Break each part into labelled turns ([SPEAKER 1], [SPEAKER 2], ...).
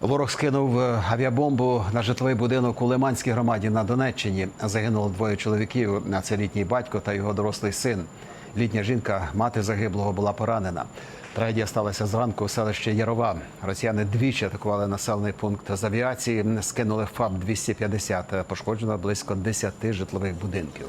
[SPEAKER 1] Ворог скинув е, авіабомбу на житловий будинок у Лиманській громаді на Донеччині. Загинуло двоє чоловіків. Це літній батько та його дорослий син. Літня жінка, мати загиблого, була поранена. Трагедія сталася зранку у селищі Ярова. Росіяни двічі атакували населений пункт з авіації. Скинули ФАБ 250 Пошкоджено близько 10 житлових будинків.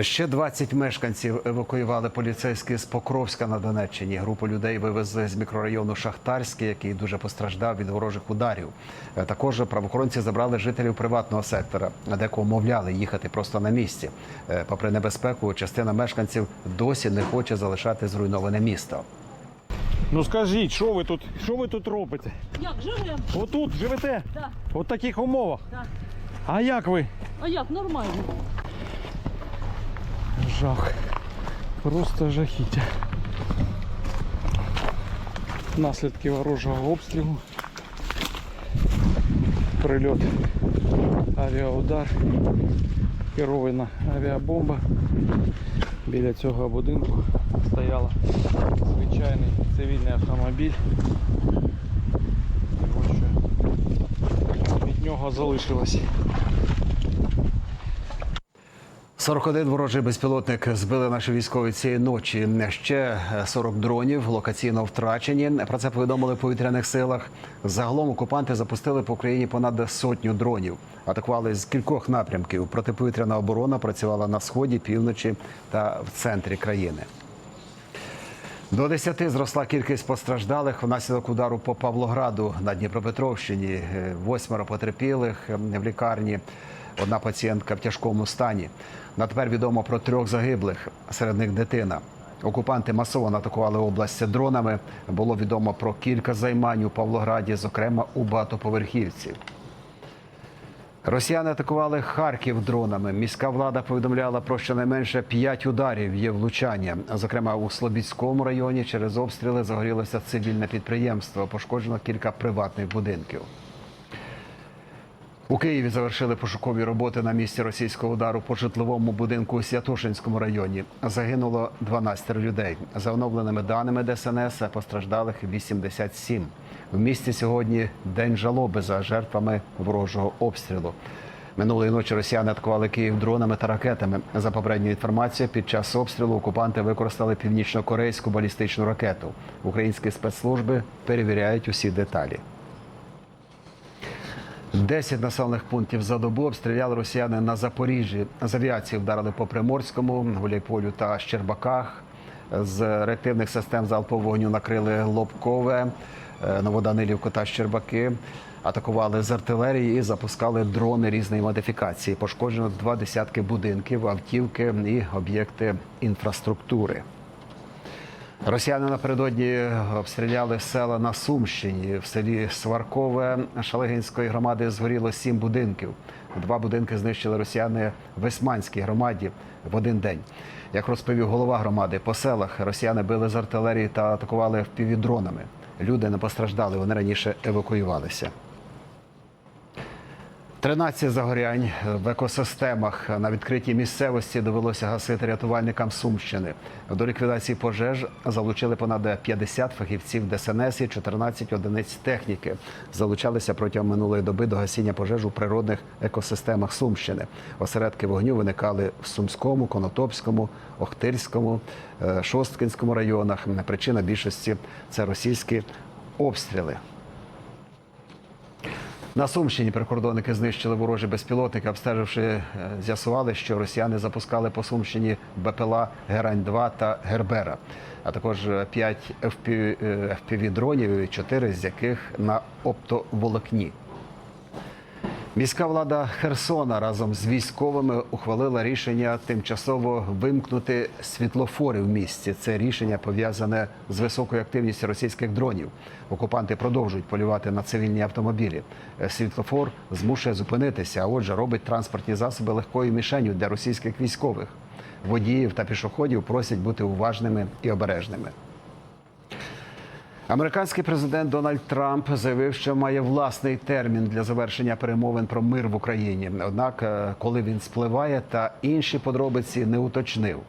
[SPEAKER 1] Ще 20 мешканців евакуювали поліцейські з Покровська на Донеччині. Групу людей вивезли з мікрорайону Шахтарський, який дуже постраждав від ворожих ударів. Е, Також правоохоронці забрали жителів приватного сектора, декого мовляли їхати просто на місці. Е, Попри небезпеку, частина мешканців досі не хоче залишати зруйноване місто.
[SPEAKER 2] Ну скажіть, що ви тут, що ви тут робите?
[SPEAKER 3] Як живемо?
[SPEAKER 2] Отут живете?
[SPEAKER 3] Да.
[SPEAKER 2] От таких умовах.
[SPEAKER 3] Да.
[SPEAKER 2] А як ви?
[SPEAKER 3] А як нормально?
[SPEAKER 2] Жах. Просто жахіття. Наслідки ворожого обстрілу. Прильот. Авіаудар. Керована авіабомба. Біля цього будинку стояла звичайний цивільний автомобіль. Ось що від нього залишилось.
[SPEAKER 1] 41 ворожий безпілотник збили наші військові цієї ночі. Ще 40 дронів локаційно втрачені. Про це повідомили в повітряних силах. Загалом окупанти запустили по Україні понад сотню дронів. Атакували з кількох напрямків. Протиповітряна оборона працювала на сході, півночі та в центрі країни. До 10 зросла кількість постраждалих внаслідок удару по Павлограду на Дніпропетровщині. Е, Восьмеро потерпілих е, в лікарні. Одна пацієнтка в тяжкому стані. На тепер відомо про трьох загиблих, серед них дитина. Окупанти масово атакували область дронами. Було відомо про кілька займань у Павлограді, зокрема у багатоповерхівці. Росіяни атакували Харків дронами. Міська влада повідомляла про щонайменше п'ять ударів є влучання. Зокрема, у Слобідському районі через обстріли загорілося цивільне підприємство. Пошкоджено кілька приватних будинків. У Києві завершили пошукові роботи на місці російського удару по житловому будинку у Святошинському районі. Загинуло 12 людей. За оновленими даними ДСНС постраждалих 87. В місті сьогодні день жалоби за жертвами ворожого обстрілу. Минулої ночі росіяни атакували Київ дронами та ракетами. За попередньою інформацією, під час обстрілу окупанти використали північно-корейську балістичну ракету. Українські спецслужби перевіряють усі деталі. 10 населених пунктів за добу обстріляли росіяни на Запоріжжі. З авіації вдарили по Приморському, Гуляйполю та Щербаках. З реактивних систем залпового вогню накрили Лобкове, е, Новоданилівку та Щербаки. Атакували з артилерії і запускали дрони різної модифікації. Пошкоджено два десятки будинків, автівки і об'єкти інфраструктури. Росіяни напередодні обстріляли села на Сумщині. В селі Сваркове Шалегинської громади згоріло сім будинків. Два будинки знищили росіяни в Весманській громаді в один день. Як розповів голова громади, по селах росіяни били з артилерії та атакували впівдронами. Люди не постраждали, вони раніше евакуювалися. 13 загорянь в екосистемах на відкритій місцевості довелося гасити рятувальникам Сумщини. До ліквідації пожеж залучили понад 50 фахівців ДСНС і 14 одиниць техніки. Залучалися протягом минулої доби до гасіння пожеж у природних екосистемах Сумщини. Осередки вогню виникали в Сумському, Конотопському, Охтирському, е, Шосткинському районах. Причина більшості це російські обстріли. На Сумщині прикордонники знищили ворожі безпілотники, обстеживши, е, з'ясували, що росіяни запускали по Сумщині БПЛА Герань-2 та Гербера, а також 5 FPV-дронів, 4 з яких на оптоволокні. Міська влада Херсона разом з військовими ухвалила рішення тимчасово вимкнути світлофори в місті. Це рішення пов'язане з високою активністю російських дронів. Окупанти продовжують полювати на цивільні автомобілі. Світлофор змушує зупинитися, а отже, робить транспортні засоби легкою мішенью для російських військових. Водіїв та пішоходів просять бути уважними і обережними. Американський президент Дональд Трамп заявив, що має власний термін для завершення перемовин про мир в Україні. Однак, е, коли він спливає, та інші подробиці не уточнив.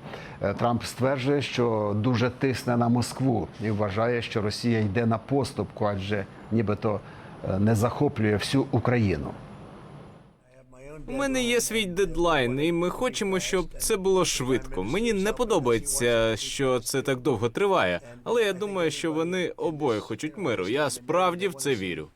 [SPEAKER 1] Е, Трамп стверджує, що дуже тисне на Москву і вважає, що Росія йде на поступку, адже нібито е, не захоплює всю Україну.
[SPEAKER 3] У мене є свій дедлайн, і ми хочемо, щоб це було швидко. Мені не подобається, що це так довго триває, але я думаю, що вони обоє хочуть миру. Я справді в це вірю.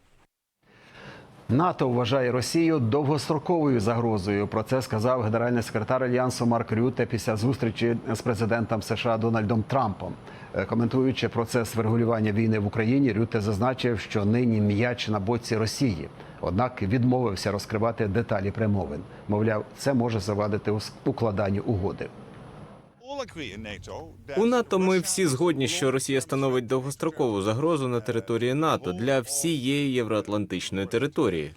[SPEAKER 1] НАТО вважає Росію довгостроковою загрозою. Про це сказав генеральний секретар альянсу Марк Рюте після зустрічі з президентом США Дональдом Трампом. Е, Коментуючи процес врегулювання війни в Україні, Рюте зазначив, що нині м'яч на боці Росії. Однак відмовився розкривати деталі перемовин. Мовляв, це може завадити укладанню угоди.
[SPEAKER 3] У НАТО ми всі згодні, що Росія становить довгострокову загрозу на території НАТО для всієї євроатлантичної території.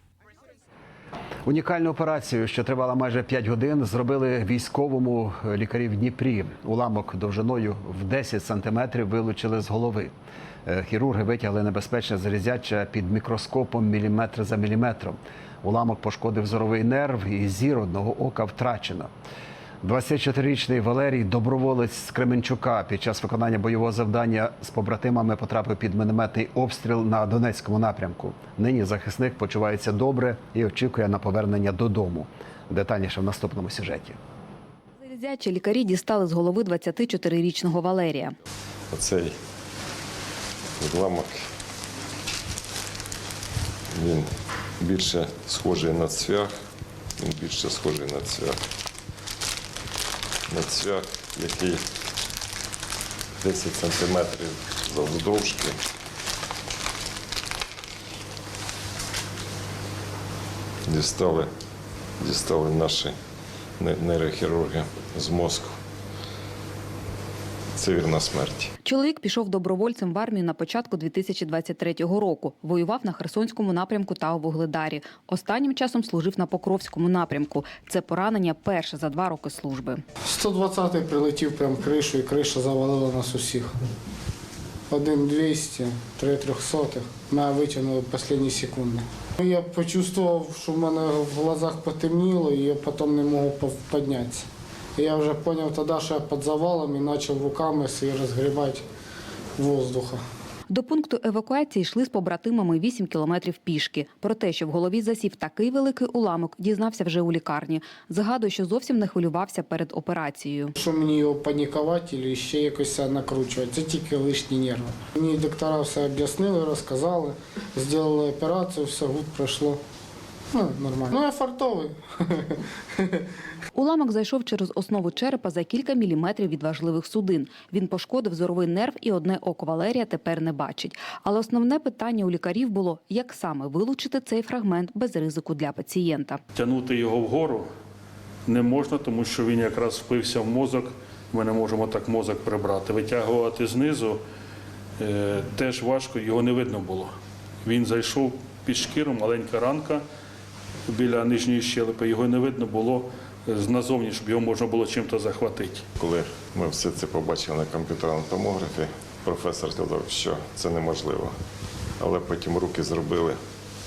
[SPEAKER 1] Унікальну операцію, що тривала майже 5 годин, зробили військовому лікарі в Дніпрі. Уламок довжиною в 10 сантиметрів вилучили з голови. Е, Хірурги витягли небезпечне залізяче під мікроскопом міліметр за міліметром. Уламок пошкодив зоровий нерв і зір одного ока втрачено. 24-річний Валерій, доброволець з Кременчука, під час виконання бойового завдання з побратимами потрапив під мінометний обстріл на Донецькому напрямку. Нині захисник почувається добре і очікує на повернення додому. Детальніше в наступному сюжеті.
[SPEAKER 4] Залізячі лікарі дістали з голови 24-річного Валерія.
[SPEAKER 5] Оцей відламок він більше схожий на цвях, він більше схожий на цвях. На цвях, який 10 сантиметрів завдовжки. Дістали, дістали наші нейрохірурги з мозку. Це вірна смерть.
[SPEAKER 4] Чоловік пішов добровольцем в армію на початку 2023 року. Воював на Херсонському напрямку та у Вугледарі. Останнім часом служив на Покровському напрямку. Це поранення перше за два роки служби.
[SPEAKER 6] 120-й прилетів прям кришу, і криша завалила нас усіх. Один 200, три 300. Мене витягнули останні секунди. Я почувствував, що в мене в глазах потемніло, і я потім не можу піднятися. І я вже зрозумів тоді, що я під завалом і почав руками свої розгрібати воздуха.
[SPEAKER 4] До пункту евакуації йшли з побратимами 8 кілометрів пішки. Про те, що в голові засів такий великий уламок, дізнався вже у лікарні. Згадує, що зовсім не хвилювався перед операцією.
[SPEAKER 6] Що мені його панікувати або ще якось накручувати, це тільки лишні нерви. Мені доктора все об'яснили, розказали, зробили операцію, все гуд пройшло. Ну, нормально. Ну, я фартовий.
[SPEAKER 4] Уламок зайшов через основу черепа за кілька міліметрів від важливих судин. Він пошкодив зоровий нерв і одне око Валерія тепер не бачить. Але основне питання у лікарів було, як саме вилучити цей фрагмент без ризику для пацієнта.
[SPEAKER 7] Тягнути його вгору не можна, тому що він якраз впився в мозок. Ми не можемо так мозок прибрати. Витягувати знизу е, теж важко, його не видно було. Він зайшов під шкіру, маленька ранка біля нижньої щелепи. Його не видно було е, назовні, щоб його можна було чим-то захватити.
[SPEAKER 5] Коли ми все це побачили на комп'ютерному томографі, професор сказав, що це неможливо. Але потім руки зробили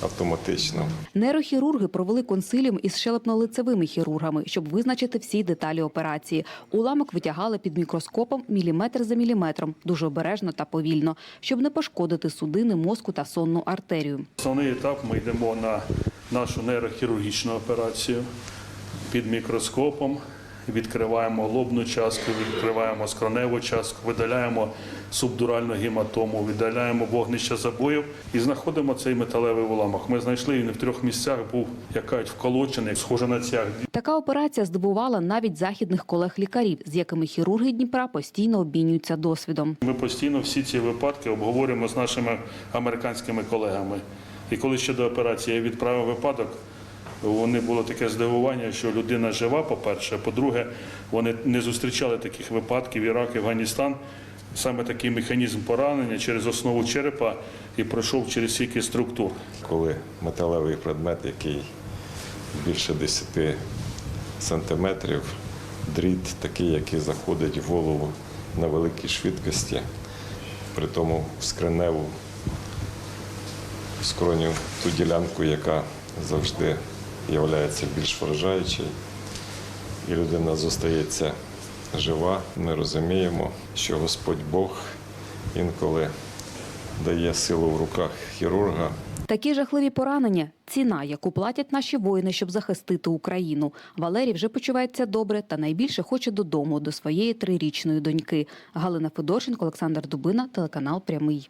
[SPEAKER 5] автоматично.
[SPEAKER 4] Нейрохірурги провели консиліум із щелепно-лицевими хірургами, щоб визначити всі деталі операції. Уламок витягали під мікроскопом міліметр за міліметром, дуже обережно та повільно, щоб не пошкодити судини мозку та сонну артерію.
[SPEAKER 7] Основний етап ми йдемо на нашу нейрохірургічну операцію під мікроскопом. Відкриваємо лобну частку, відкриваємо скроневу частку, видаляємо субдуральну гематому, видаляємо вогнище забоїв і знаходимо цей металевий уламок. Ми знайшли він в трьох місцях, був як кажуть, вколочений, схоже на цях.
[SPEAKER 4] Така операція здивувала навіть західних колег-лікарів, з якими хірурги Дніпра постійно обмінюються досвідом.
[SPEAKER 7] Ми постійно всі ці випадки обговорюємо з нашими американськими колегами. І коли ще до операції я відправив випадок, вони було таке здивування, що людина жива, по-перше. По-друге, вони не зустрічали таких випадків Ірак, Афганістан. Саме такий механізм поранення через основу черепа і пройшов через стільки структур.
[SPEAKER 5] Коли металевий предмет, який більше 10 сантиметрів, дріт такий, який заходить в голову на великій швидкості, при тому в скриневу скроню ту ділянку, яка завжди є більш вражаючою, і людина зостається жива. Ми розуміємо, що Господь Бог інколи дає силу в руках хірурга.
[SPEAKER 4] Такі жахливі поранення ціна, яку платять наші воїни, щоб захистити Україну. Валерій вже почувається добре та найбільше хоче додому до своєї трирічної доньки. Галина Федорченко, Олександр Дубина, телеканал Прямий.